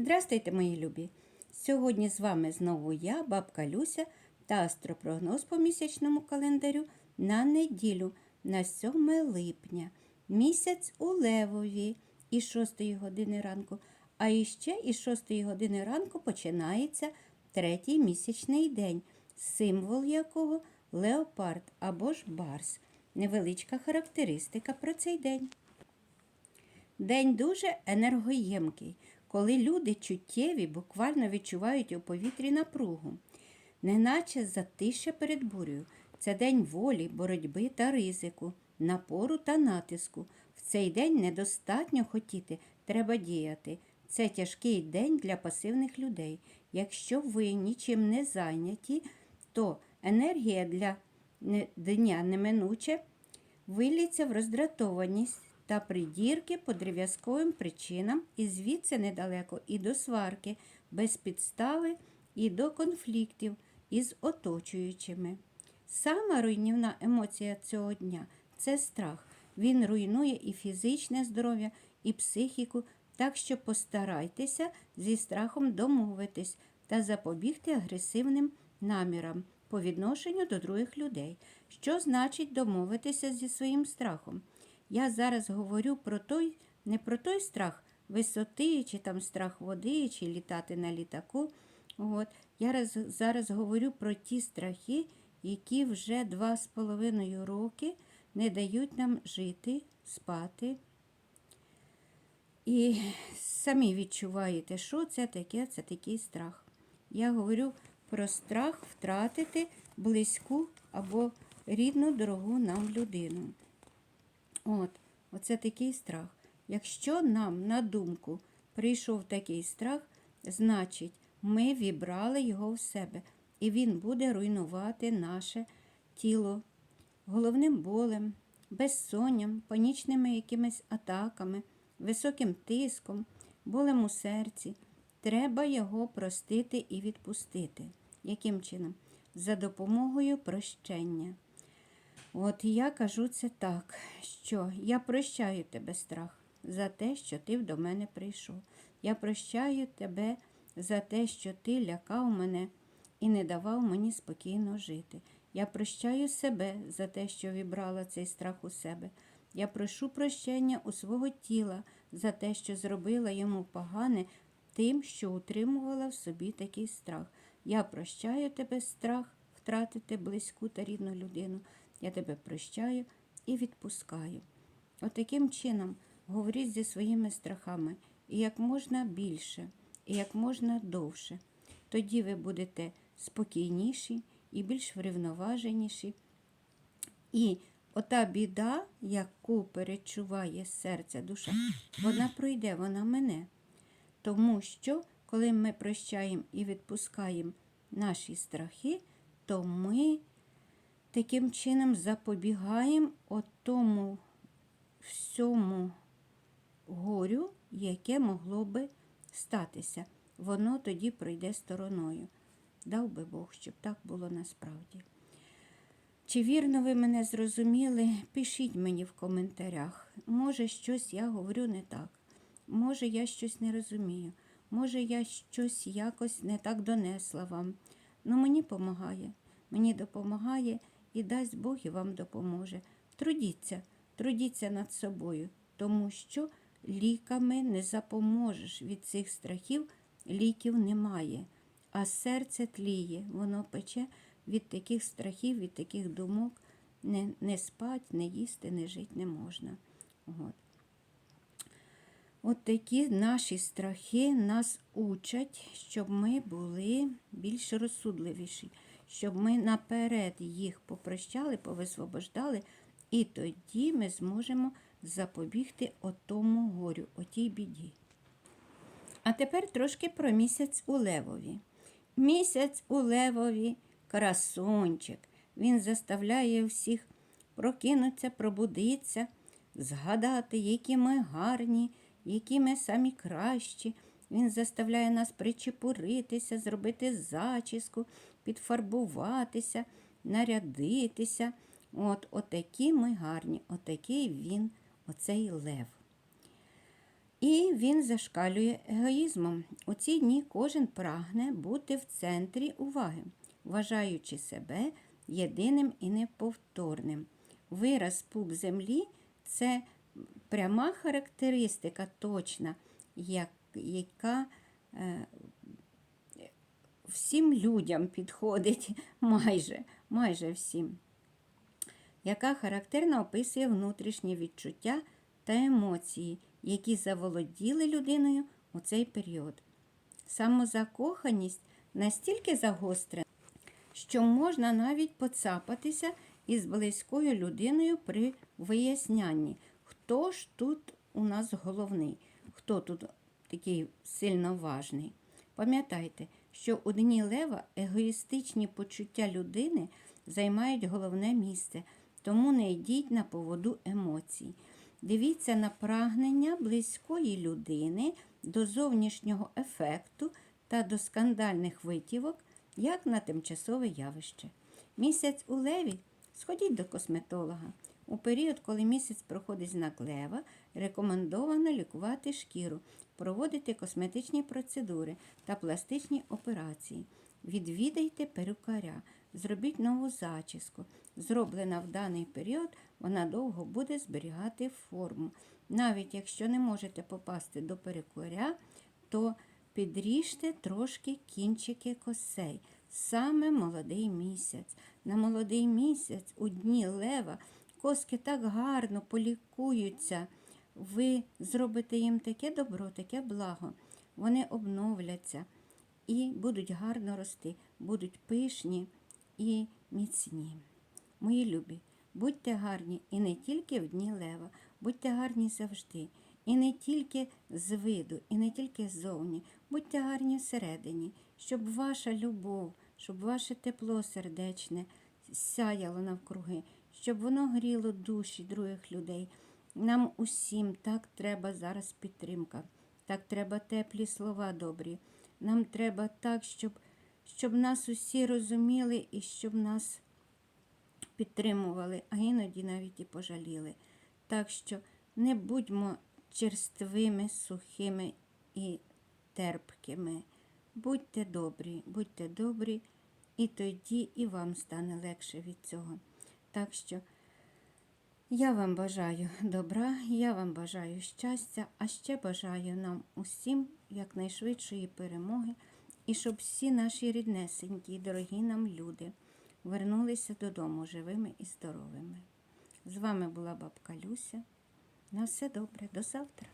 Здрастуйте, мої любі! Сьогодні з вами знову я, бабка Люся та астропрогноз по місячному календарю на неділю на 7 липня. Місяць у Левові із 6 години ранку, а іще із 6 години ранку починається третій місячний день, символ якого леопард або ж барс. Невеличка характеристика про цей день. День дуже енергоємкий, коли люди чуттєві буквально відчувають у повітрі напругу, неначе затища перед бурею. Це день волі, боротьби та ризику, напору та натиску. В цей день недостатньо хотіти, треба діяти. Це тяжкий день для пасивних людей. Якщо ви нічим не зайняті, то енергія для дня неминуче виліться в роздратованість та придірки по древ'язковим причинам і звідси недалеко і до сварки, без підстави, і до конфліктів із оточуючими. Сама руйнівна емоція цього дня це страх. Він руйнує і фізичне здоров'я, і психіку, так що постарайтеся зі страхом домовитись та запобігти агресивним намірам по відношенню до других людей. Що значить домовитися зі своїм страхом? Я зараз говорю про той, не про той страх висоти, чи там страх води, чи літати на літаку. От. Я раз, зараз говорю про ті страхи, які вже два з половиною роки не дають нам жити, спати. І самі відчуваєте, що це таке, це такий страх. Я говорю про страх втратити близьку або рідну дорогу нам людину. От, оце такий страх. Якщо нам на думку прийшов такий страх, значить, ми вібрали його в себе, і він буде руйнувати наше тіло головним болем, безсонням, панічними якимись атаками, високим тиском, болем у серці. Треба його простити і відпустити. Яким чином? За допомогою прощення. От я кажу це так, що я прощаю тебе страх за те, що ти до мене прийшов. Я прощаю тебе за те, що ти лякав мене і не давав мені спокійно жити. Я прощаю себе за те, що вібрала цей страх у себе. Я прошу прощення у свого тіла за те, що зробила йому погане тим, що утримувала в собі такий страх. Я прощаю тебе страх втратити близьку та рідну людину. Я тебе прощаю і відпускаю. Отаким чином говоріть зі своїми страхами і як можна більше, і як можна довше. Тоді ви будете спокійніші і більш врівноваженіші. І ота біда, яку перечуває серце душа, вона пройде, вона мене. Тому що, коли ми прощаємо і відпускаємо наші страхи, то ми таким чином запобігаємо тому всьому горю, яке могло би статися. Воно тоді пройде стороною. Дав би Бог, щоб так було насправді. Чи вірно ви мене зрозуміли? Пишіть мені в коментарях. Може, щось я говорю не так. Може, я щось не розумію. Може, я щось якось не так донесла вам. Ну, мені допомагає. Мені допомагає і дасть Бог і вам допоможе. Трудіться, трудіться над собою, тому що ліками не запоможеш від цих страхів, ліків немає. А серце тліє, воно пече від таких страхів, від таких думок. Не, не спать, не їсти, не жити не можна. От. От такі наші страхи нас учать, щоб ми були більш розсудливіші, щоб ми наперед їх попрощали, повисвобождали, і тоді ми зможемо запобігти отому горю, отій біді. А тепер трошки про місяць у Левові. Місяць у Левові красунчик. Він заставляє всіх прокинутися, пробудитися, згадати, які ми гарні, які ми самі кращі. Він заставляє нас причепуритися, зробити зачіску, підфарбуватися, нарядитися. От, отакі ми гарні, отакий він, оцей лев. І він зашкалює егоїзмом. У ці дні кожен прагне бути в центрі уваги, вважаючи себе єдиним і неповторним. Вираз пуп землі це пряма характеристика точна, як, яка е, всім людям підходить майже, майже всім, яка характерно описує внутрішнє відчуття та емоції, які заволоділи людиною у цей період. Самозакоханість настільки загострена, що можна навіть поцапатися із близькою людиною при вияснянні, хто ж тут у нас головний, хто тут такий сильно важний. Пам'ятайте, що у дні лева егоїстичні почуття людини займають головне місце, тому не йдіть на поводу емоцій. Дивіться на прагнення близької людини до зовнішнього ефекту та до скандальних витівок, як на тимчасове явище. Місяць у леві сходіть до косметолога. У період, коли місяць проходить знак лева, рекомендовано лікувати шкіру, проводити косметичні процедури та пластичні операції. Відвідайте перукаря, зробіть нову зачіску. Зроблена в даний період, вона довго буде зберігати форму. Навіть якщо не можете попасти до перукаря, то підріжте трошки кінчики косей. Саме молодий місяць. На молодий місяць у дні лева коски так гарно полікуються. Ви зробите їм таке добро, таке благо. Вони обновляться і будуть гарно рости, будуть пишні і міцні. Мої любі, будьте гарні і не тільки в дні лева, будьте гарні завжди. І не тільки з виду, і не тільки ззовні. Будьте гарні всередині, щоб ваша любов, щоб ваше тепло сердечне сяяло навкруги, щоб воно гріло душі других людей. Нам усім так треба зараз підтримка, так треба теплі слова добрі. Нам треба так, щоб, щоб нас усі розуміли і щоб нас підтримували, а іноді навіть і пожаліли. Так що не будьмо черствими, сухими і терпкими. Будьте добрі, будьте добрі, і тоді і вам стане легше від цього. Так що я вам бажаю добра, я вам бажаю щастя, а ще бажаю нам усім якнайшвидшої перемоги і щоб всі наші ріднесенькі, дорогі нам люди вернулися додому живими і здоровими. З вами була бабка Люся. На все добре, до завтра.